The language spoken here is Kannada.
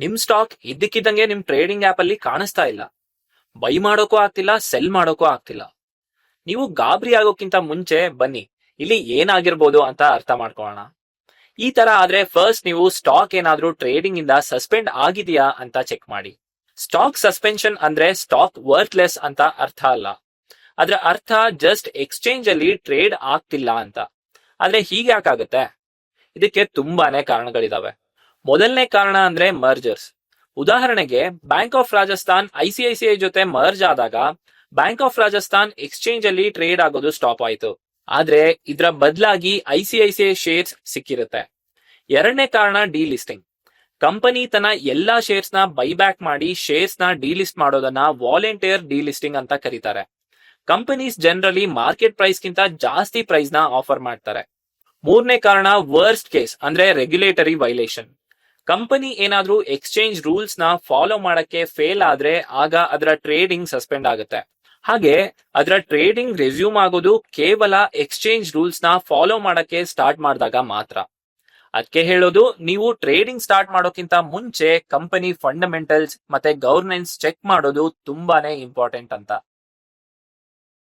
ನಿಮ್ ಸ್ಟಾಕ್ ಇದ್ದಕ್ಕಿದ್ದಂಗೆ ನಿಮ್ ಟ್ರೇಡಿಂಗ್ ಆಪ್ ಅಲ್ಲಿ ಕಾಣಿಸ್ತಾ ಇಲ್ಲ. ಬೈ ಮಾಡೋಕೂ ಆಗ್ತಿಲ್ಲ ಸೆಲ್ ಮಾಡೋಕೂ ಆಗ್ತಿಲ್ಲ. ನೀವು ಗಾಬರಿ ಆಗೋಕ್ಕಿಂತ ಮುಂಚೆ ಬನ್ನಿ, ಇಲ್ಲಿ ಏನಾಗಿರ್ಬೋದು ಅಂತ ಅರ್ಥ ಮಾಡ್ಕೊಳ್ಳೋಣ. ಈ ತರ ಆದ್ರೆ ಫಸ್ಟ್ ನೀವು ಸ್ಟಾಕ್ ಏನಾದ್ರೂ ಟ್ರೇಡಿಂಗ್ ಇಂದ ಸಸ್ಪೆಂಡ್ ಆಗಿದೆಯಾ ಅಂತ ಚೆಕ್ ಮಾಡಿ. ಸ್ಟಾಕ್ ಸಸ್ಪೆನ್ಷನ್ ಅಂದ್ರೆ ಸ್ಟಾಕ್ ವರ್ತ್ಲೆಸ್ ಅಂತ ಅರ್ಥ ಅಲ್ಲ. ಅದ್ರ ಅರ್ಥ ಜಸ್ಟ್ ಎಕ್ಸ್ಚೇಂಜ್ ಅಲ್ಲಿ ಟ್ರೇಡ್ ಆಗ್ತಿಲ್ಲ ಅಂತ. ಆದ್ರೆ ಹೀಗೆ ಯಾಕಾಗುತ್ತೆ ಇದಕ್ಕೆ ತುಂಬಾನೇ ಕಾರಣಗಳಿದಾವೆ. ಮೊದಲನೇ ಕಾರಣ ಅಂದ್ರೆ ಮರ್ಜರ್ಸ್. ಉದಾಹರಣೆಗೆ ಬ್ಯಾಂಕ್ ಆಫ್ ರಾಜಸ್ಥಾನ್ ಐಸಿಐಸಿಐ ಜೊತೆ ಮರ್ಜ್ ಆದಾಗ ಬ್ಯಾಂಕ್ ಆಫ್ ರಾಜಸ್ಥಾನ್ ಎಕ್ಸ್ಚೇಂಜ್ ಅಲ್ಲಿ ಟ್ರೇಡ್ ಆಗೋದು ಸ್ಟಾಪ್ ಆಯ್ತು. ಆದ್ರೆ, ಇದರ ಬದಲಾಗಿ ಐಸಿಐಸಿಐ ಶೇರ್ಸ್ ಸಿಕ್ಕಿರುತ್ತೆ. ಎರಡನೇ ಕಾರಣ ಡಿಲಿಸ್ಟಿಂಗ್ ಕಂಪನಿ ತನ್ನ ಎಲ್ಲಾ ಶೇರ್ಸ್ನ ಬೈಬ್ಯಾಕ್ ಮಾಡಿ ಶೇರ್ಸ್ನ ಡಿಲಿಸ್ಟ್ ಮಾಡೋದನ್ನ ವಾಲಂಟಿಯರ್ ಡಿಲಿಸ್ಟಿಂಗ್ ಅಂತ ಕರೀತಾರೆ. ಕಂಪನೀಸ್ ಜನರಲಿ ಮಾರ್ಕೆಟ್ ಪ್ರೈಸ್ ಗಿಂತ ಜಾಸ್ತಿ ಪ್ರೈಸ್ನ ಆಫರ್ ಮಾಡ್ತಾರೆ. ಮೂರನೇ ಕಾರಣ ವರ್ಸ್ಟ್ ಕೇಸ್ ಅಂದ್ರೆ ರೆಗ್ಯುಲೇಟರಿ ವೈಲೇಷನ್ ಕಂಪನಿ ಏನಾದ್ರೂ ಎಕ್ಸ್ಚೇಂಜ್ ರೂಲ್ಸ್ನ ಫಾಲೋ ಮಾಡಕ್ಕೆ ಫೇಲ್ ಆದ್ರೆ ಆಗ ಅದರ ಟ್ರೇಡಿಂಗ್ ಸಸ್ಪೆಂಡ್ ಆಗುತ್ತೆ. ಹಾಗೆ ಅದರ ಟ್ರೇಡಿಂಗ್ ರೆಸ್ಯೂಮ್ ಆಗೋದು ಕೇವಲ ಎಕ್ಸ್ಚೇಂಜ್ ರೂಲ್ಸ್ನ ಫಾಲೋ ಮಾಡಕ್ಕೆ ಸ್ಟಾರ್ಟ್ ಮಾಡಿದಾಗ ಮಾತ್ರ. ಅದಕ್ಕೆ ಹೇಳೋದು ನೀವು ಟ್ರೇಡಿಂಗ್ ಸ್ಟಾರ್ಟ್ ಮಾಡೋಕ್ಕಿಂತ ಮುಂಚೆ ಕಂಪನಿ ಫಂಡಮೆಂಟಲ್ಸ್ ಮತ್ತೆ ಗವರ್ನೆನ್ಸ್ ಚೆಕ್ ಮಾಡೋದು ತುಂಬಾನೇ ಇಂಪಾರ್ಟೆಂಟ್ ಅಂತ.